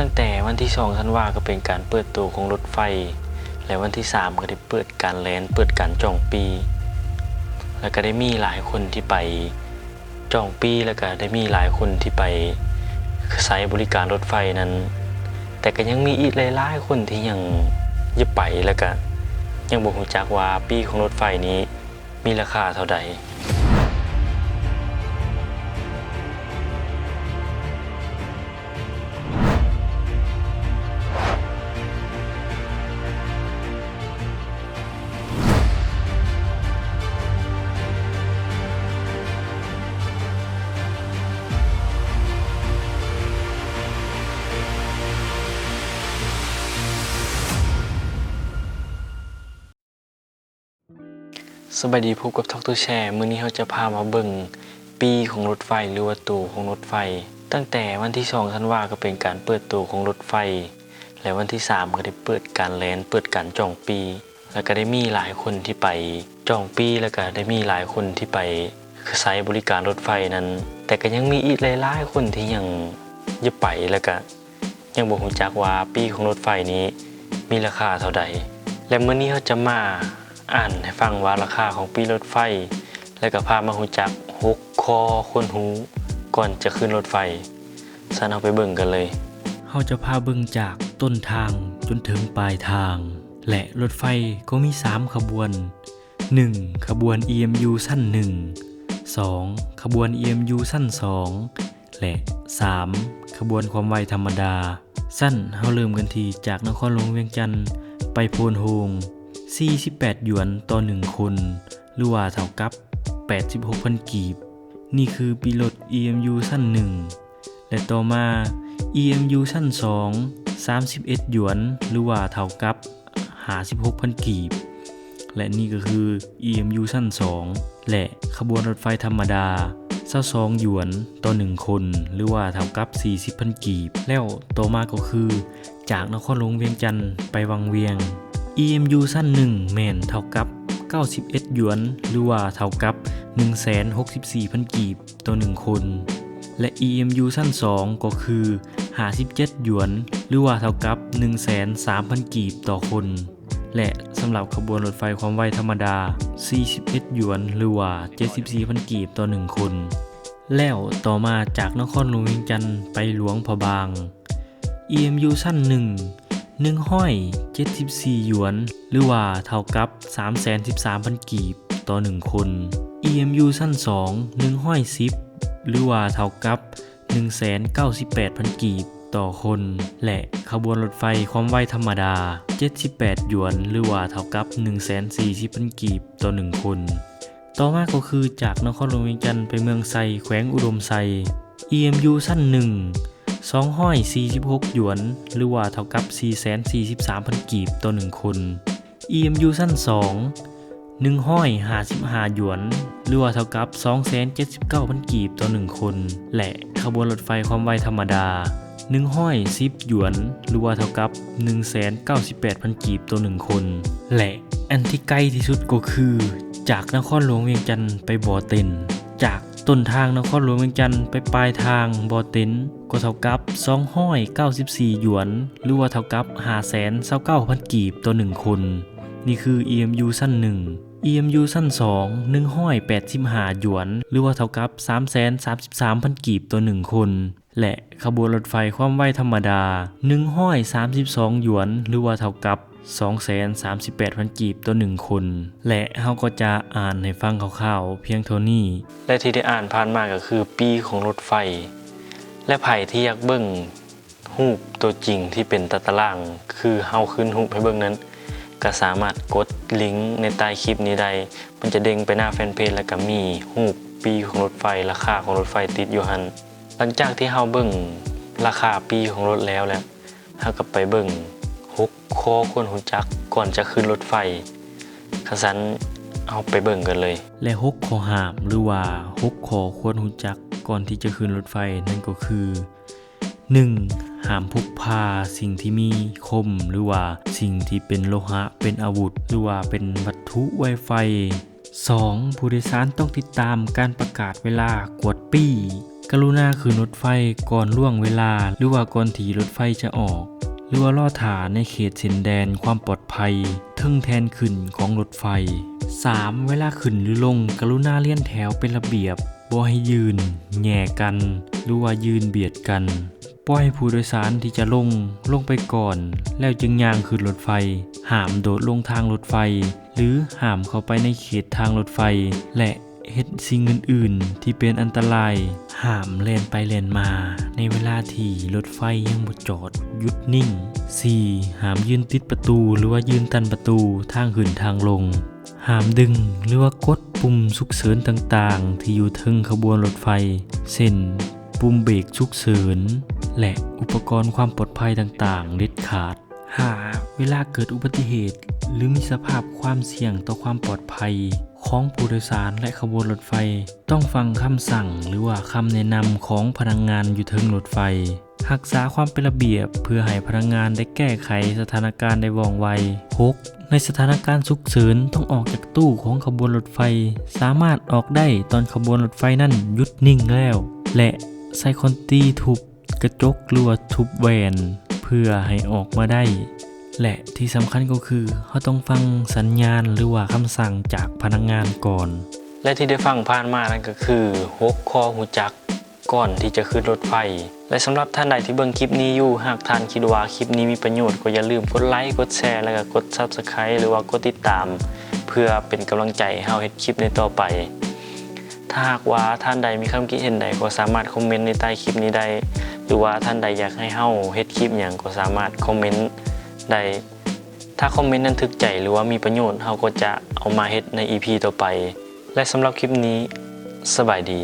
ตั้งแต่วันที่2ธันวาก็เป็นการเปิดตัวของรถไฟ และวันที่ 3 ก็ได้เปิดการแลนเปิดการจองปี แล้วก็ได้มีหลายคนที่ไปจองปีแล้วก็ได้มีหลายคนที่ไปใช้บริการรถไฟนั้น แต่ก็ยังมีอีกหลายๆคนที่ยังยังไปแล้วก็ยังบ่รู้จักว่าปีของรถไฟนี้มีราคาเท่าใด สบายดีพบกับทอกตัวแชร์มื้อนี้เราจะพามาเบิ่งปีของรถไฟหรือว่าตัวของรถไฟ ตั้งแต่วันที่2ธันวาก็เป็นการเปิดตัวของรถไฟ และวันที่ 3 ก็ได้เปิดการแลนเปิดการจองปี แล้วก็ได้มีหลายคนที่ไปจองปีแล้วก็ได้มีหลายคนที่ไปใช้บริการรถไฟนั้น แต่ก็ยังมีอีกหลายๆคนที่ยังยังไปแล้วก็ยังบ่รู้จักว่าปีของรถไฟนี้มีราคาเท่าใดและเมื้อนี้เราจะมา อ่านให้ฟังว่าราคาของปีรถไฟ และก็พามาหูจักหกคอคนหูก่อนจะขึ้นรถไฟสันเอาไปเบิ่งกันเลยเราจะพาเบิ่งจากต้นทางจนถึงปลายทาง และรถไฟก็มี 3 ขบวน 1. ขบวน EMU สั้น 1 2. ขบวน EMU สั้น 2 และ 3. ขบวนความไวธรรมดา สั้นเฮาเริ่มกันทีจากนครหลวงเวียงจันทร์ไปโพนโฮง 48 หยวนต่อ 1 คน หรือว่าเท่ากับ 86,000 กีบ นี่คือปีรถ EMU สั้น 1 และต่อมา EMU สั้น 2 31 หยวน หรือว่าเท่ากับ 56,000 กีบ และนี่ก็คือ EMU สั้น 2 และขบวนรถไฟธรรมดา22หยวนต่อ1คน หรือว่าเท่ากับ 40,000 กีบ แล้วต่อมาก็คือ จากนครหลวงเวียงจันทร์ไปวังเวียง EMU สั้น1แม่นเท่ากับ 91 หยวน หรือว่าเท่ากับ 164,000 กีบต่อ 1 คน และ EMU สั้น 2 ก็คือ 57 หยวน หรือว่าเท่ากับ 103,000 กีบต่อคน และสำหรับขบวนรถไฟความไวธรรมดา 41 หยวน หรือว่า 74,000 กีบต่อ 1 คน แล้วต่อมาจากนครหลวงเวียงจันทร์ไปหลวงพะบาง EMU สั้น 1 1ห้อย74 หยวน หรือว่าเท่ากับ 313,000 กีบต่อ 1 คน EMU สั้น 2 1ห้อย10 หรือว่าเท่ากับ 198,000 กีบต่อคน และขบวนรถไฟความไวธรรมดา 78 หยวน หรือว่าเท่ากับ 140,000 กีบต่อ 1 คน ต่อมาก็คือจากนครหลวงเวียงจันทร์ไปเมืองไซแขวงอุดมไซ EMU สั้น 1 2ห้อย46 หยวน หรือว่าเท่ากับ 443,000 กีบต่อ 1 คน EMU สั้น 2 1ห้อย55 หยวน หรือว่าเท่ากับ 279,000 กีบต่อ 1 คน และขบวนรถไฟความไวธรรมดา1ห้อย10หยวน หรือว่าเท่ากับ 198,000 กีบต่อ 1 คน และอันที่ใกล้ที่สุดก็คือ จากนครหลวงเวียงจันทร์ไปบ่อเต็นจาก ต้นทางนครหลวงเวียงจันทร์ไปปลายทางบอเต็นก็เท่ากับ2ห้อย94 หยวน หรือว่าเท่ากับ529,000 กีบต่อ 1 คน นี่คือ EMU สั้น 1 EMU สั้น 2 1ห้อย85 หยวน หรือว่าเท่ากับ 333,000 กีบต่อ 1 คน และขบวนรถไฟความไวธรรมดา1ห้อย32 หยวน หรือว่าเท่ากับ 238,000 กีบต่อ1คน และเฮาก็จะอ่านให้ฟังคร่าวๆ เพียงเท่านี้ และที่ได้อ่านผ่านมาก็คือปีของรถไฟ และไผ่ที่อยากเบิ่งรูปตัวจริงที่เป็นตะตาราง คือเฮาขึ้นรูปให้เบิ่งนั้น ก็สามารถกดลิงก์ในใต้คลิปนี้ได้ มันจะเด้งไปหน้าแฟนเพจแล้วก็มีรูปปีของรถไฟราคาของรถไฟติดอยู่หันหลังจากที่เฮาเบิ่งราคาปีของรถแล้วแล้วเฮาก็ไปเบิ่ง คอคนหูจักก่อนจะขึ้นรถไฟคันซันเอาไปเบิ่งกันเลย และฮกคอหามหรือว่าฮกคอควรหูจักก่อนที่จะขึ้นรถไฟนั่นก็คือ 1. ห้ามพกพาสิ่งที่มีคมหรือว่าสิ่งที่เป็นโลหะเป็นอาวุธ หรือว่าเป็นวัตถุไวไฟ 2. ผู้โดยสารต้องติดตามการประกาศเวลากวดปี้ กรุณาขึ้นรถไฟก่อนล่วงเวลา หรือว่าก่อนที่รถไฟจะออก หรือว่าล่อถาในเขตเส้นแดนความปลอดภัยเทึ่งแทนขึ้นของรถไฟ 3. เวลาขึ้นหรือลงกรุณาเลี่ยนแถวเป็นระเบียบบ่ให้ยืนแหย่กัน หรือว่ายืนเบียดกันปล่อยให้ผู้โดยสารที่จะลงลงไปก่อน แล้วจึงย่างขึ้นรถไฟ ห้ามโดดลงทางรถไฟ หรือห้ามเข้าไปในเขตทางรถไฟ และเฮ็ดสิ่งอื่น ๆ ที่เป็นอันตราย ห้ามเลนไปเลนมา ในเวลาที่รถไฟยังบ่จอดหยุดนิ่ง 4. ห้ามยืนติดประตูหรือว่ายืนตันประตูทางขึ้นทางลง ห้ามดึงหรือว่ากดปุ่มฉุกเฉินต่างๆ ที่อยู่ทึงขบวนรถไฟ เช่นปุ่มเบรกฉุกเฉินและอุปกรณ์ความปลอดภัยต่างๆเด็ดขาดหาเวลาเกิดอุบัติเหตุ หรือมีสภาพความเสี่ยงต่อความปลอดภัย ของผู้โดยสารและขบวนรถไฟ ต้องฟังคำสั่งหรือว่าคำแนะนำของพนักงงานอยู่เทิงรถไฟรักษาความเป็นระเบียบเพื่อให้พนักงานได้แก้ไขสถานการณ์ได้ว่องไว 6. ในสถานการณ์ฉุกเฉินต้องออกจากตู้ของขบวนรถไฟ สามารถออกได้ตอนขบวนรถไฟนั่นหยุดนิ่งแล้ว และไซคอนตีทุบกระจกหรือว่าทุบแหวน เพื่อให้ออกมาได้ และที่สำคัญก็คือเขาต้องฟังสัญญาณหรือว่าคำสั่งจากพนักงานก่อน และที่ได้ฟังผ่านมานั่นก็คือหกข้อหูจักก่อนที่จะขึ้นรถไฟ และสำหรับท่านใดที่เบิ่งคลิปนี้อยู่ หากท่านคิดว่าคลิปนี้มีประโยชน์ก็อย่าลืมกดไลค์กดแชร์แล้วก็กด Subscribe หรือว่ากดติดตาม เพื่อเป็นกำลังใจให้เฮาเฮ็ดคลิปในต่อไป ถ้าหากว่าท่านใดมีความคิดเห็นใดก็สามารถคอมเมนต์ในใต้คลิปนี้ได้ หรือว่าท่านใดอยากให้เฮาเฮ็ดคลิปหยังก็สามารถคอมเมนต์ ใด ถ้าคอมเมนต์นั้นทึกใจหรือว่ามีประโยชน์เราก็จะเอามาเฮ็ดใน EP ต่อไป และสำหรับคลิปนี้สบายดี